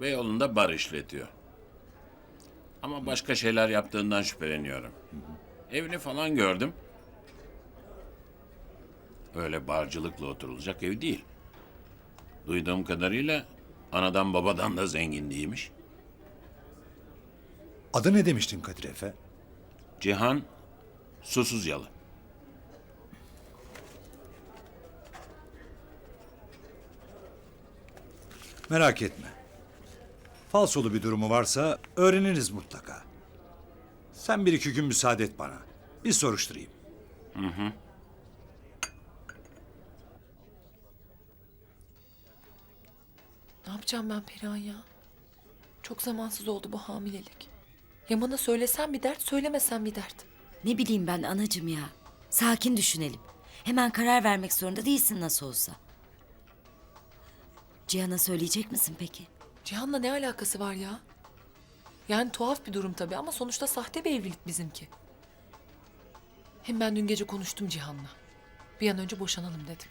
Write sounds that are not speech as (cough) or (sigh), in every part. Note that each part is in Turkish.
Beyoğlu'nda bar işletiyor. Ama başka şeyler yaptığından şüpheleniyorum. Evini falan gördüm. Öyle barcılıkla oturulacak ev değil. Duyduğum kadarıyla anadan babadan da zengin değilmiş. Adı ne demiştin Kadir Efe? Cihan susuz yalı. Merak etme. Falsolu bir durumu varsa öğreniriz mutlaka. Sen bir iki gün müsaade et bana. Bir soruşturayım. Ne yapacağım ben Perihan ya? Çok zamansız oldu bu hamilelik. Yaman'a söylesem bir dert, söylemesem bir dert. Ne bileyim ben anacım ya. Sakin düşünelim. Hemen karar vermek zorunda değilsin nasıl olsa. Cihan'a söyleyecek misin peki? Cihan'la ne alakası var ya? Yani tuhaf bir durum tabii ama sonuçta sahte bir evlilik bizimki. Hem ben dün gece konuştum Cihan'la. Bir an önce boşanalım dedim.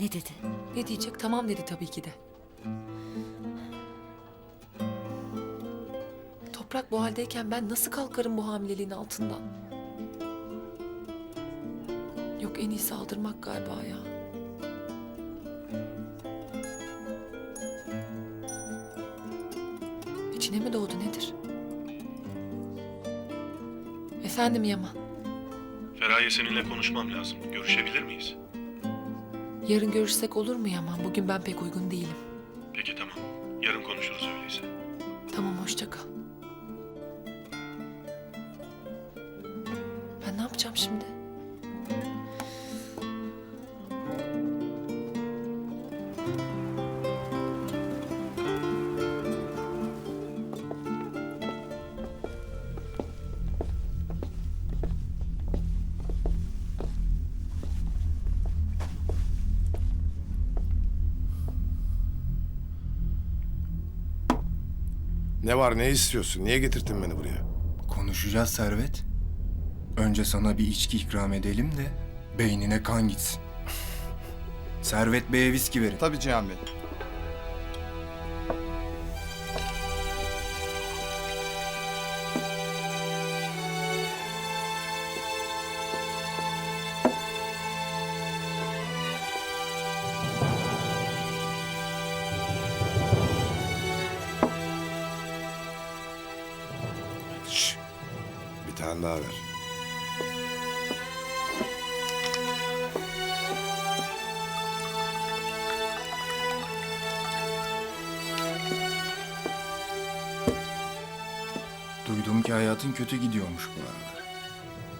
Ne dedi? Ne diyecek? Tamam dedi tabii ki de. Toprak bu haldeyken ben nasıl kalkarım bu hamileliğin altından? Yok en iyisi aldırmak galiba ya. İçine mi doğdu nedir? Efendim Yaman. Feraye seninle konuşmam lazım. Görüşebilir miyiz? Yarın görüşsek olur mu Yaman? Bugün ben pek uygun değilim. Peki tamam. Yarın konuşuruz öyleyse. Tamam hoşça kal. Ben ne yapacağım şimdi? Ne var ne istiyorsun? Niye getirdin beni buraya? Konuşacağız Servet. Önce sana bir içki ikram edelim de beynine kan gitsin. (laughs) Servet Bey'e viski verin. Tabii Cihan Bey. Tane daha ver. Duydum ki hayatın kötü gidiyormuş bu aralar.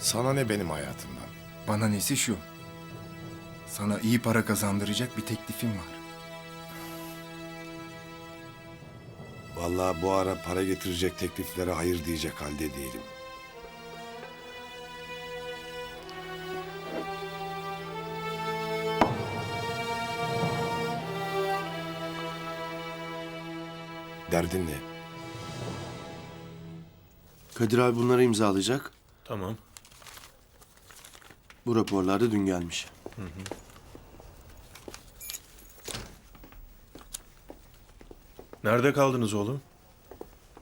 Sana ne benim hayatımdan? Bana nesi şu? Sana iyi para kazandıracak bir teklifim var. Vallahi bu ara para getirecek tekliflere hayır diyecek halde değilim. Derdin ne? Kadir abi bunları imzalayacak. Tamam. Bu raporlar da dün gelmiş. Nerede kaldınız oğlum?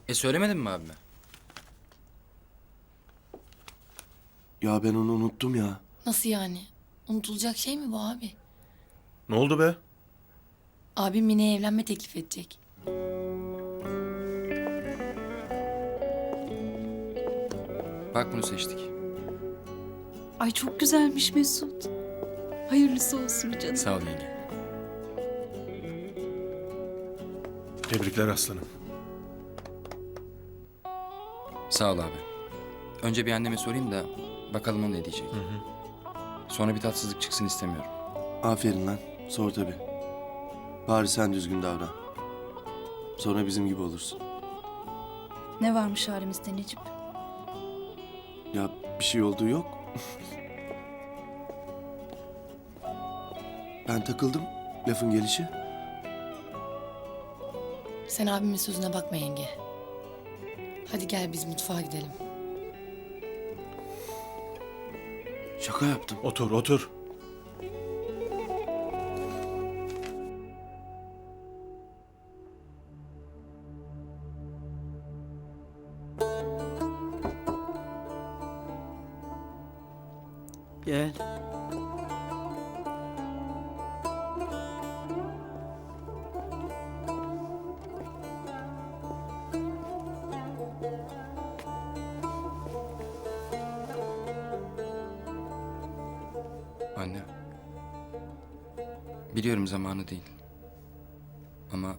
E söylemedin mi abime? Ya ben onu unuttum ya. Nasıl yani? Unutulacak şey mi bu abi? Ne oldu be? Abim Mine'ye evlenme teklif edecek. Bak bunu seçtik. Ay çok güzelmiş Mesut. Hayırlısı olsun canım. Sağ ol yenge. Tebrikler aslanım. Sağ ol abi. Önce bir anneme sorayım da bakalım o ne diyecek. Sonra bir tatsızlık çıksın istemiyorum. Aferin lan. Sor tabii. Bari sen düzgün davran. Sonra bizim gibi olursun. Ne varmış halimizde Necip? Ya bir şey olduğu yok. ben takıldım lafın gelişi. Sen abimin sözüne bakma yenge. Hadi gel biz mutfağa gidelim. Şaka yaptım. Otur otur. Gel. Anne. Biliyorum zamanı değil. Ama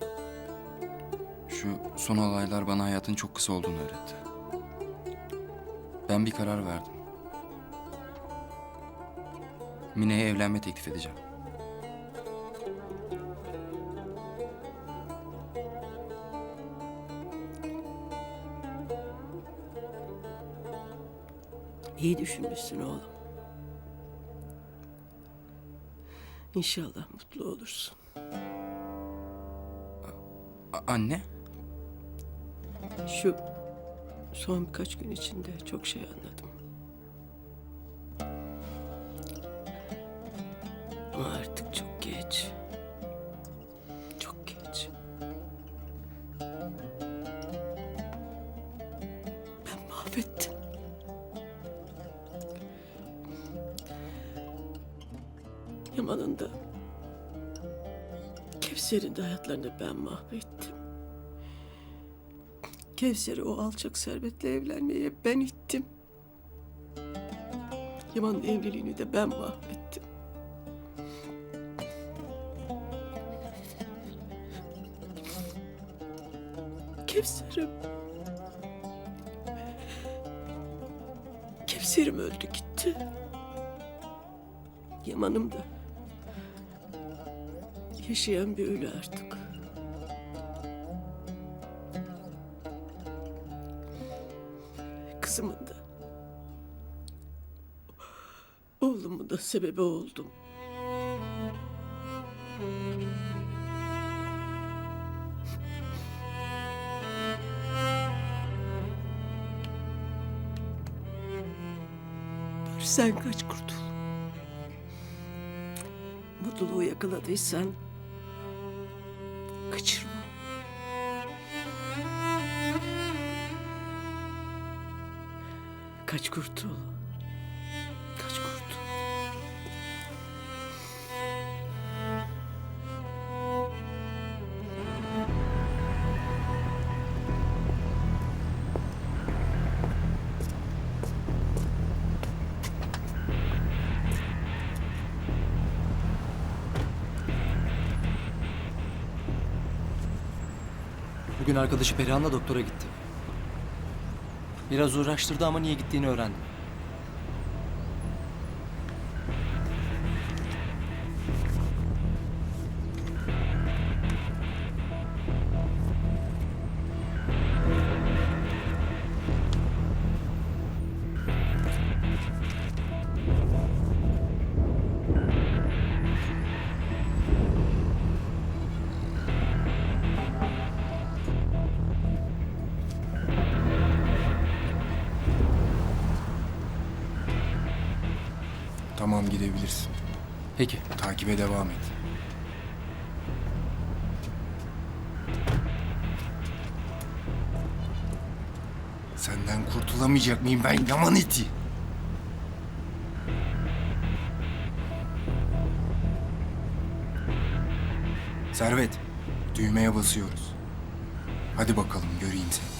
şu son olaylar bana hayatın çok kısa olduğunu öğretti. Ben bir karar verdim. Mine'ye evlenme teklif edeceğim. İyi düşünmüşsün oğlum. İnşallah mutlu olursun. A- anne? Şu son birkaç gün içinde çok şey anladım. Ben mahvettim. Yaman'ın da Kevser'in de hayatlarını ben mahvettim. Kevser'i o alçak servetle evlenmeye ben ittim. Yaman'ın evliliğini de ben mahvettim. Kevser'im. Kevser'im öldü gitti. Yaman'ım da yaşayan bir ölü artık. Kızımın da oğlumun da sebebi oldum. Sen kaç kurtul. Mutluluğu yakaladıysan kaçırma. Kaç kurtul. Bugün arkadaşı Perihan'la doktora gitti. Biraz uğraştırdı ama niye gittiğini öğrendim. Tamam gidebilirsin. Peki. Takibe devam et. Senden kurtulamayacak mıyım ben yaman iti? Servet, düğmeye basıyoruz. Hadi bakalım göreyim seni.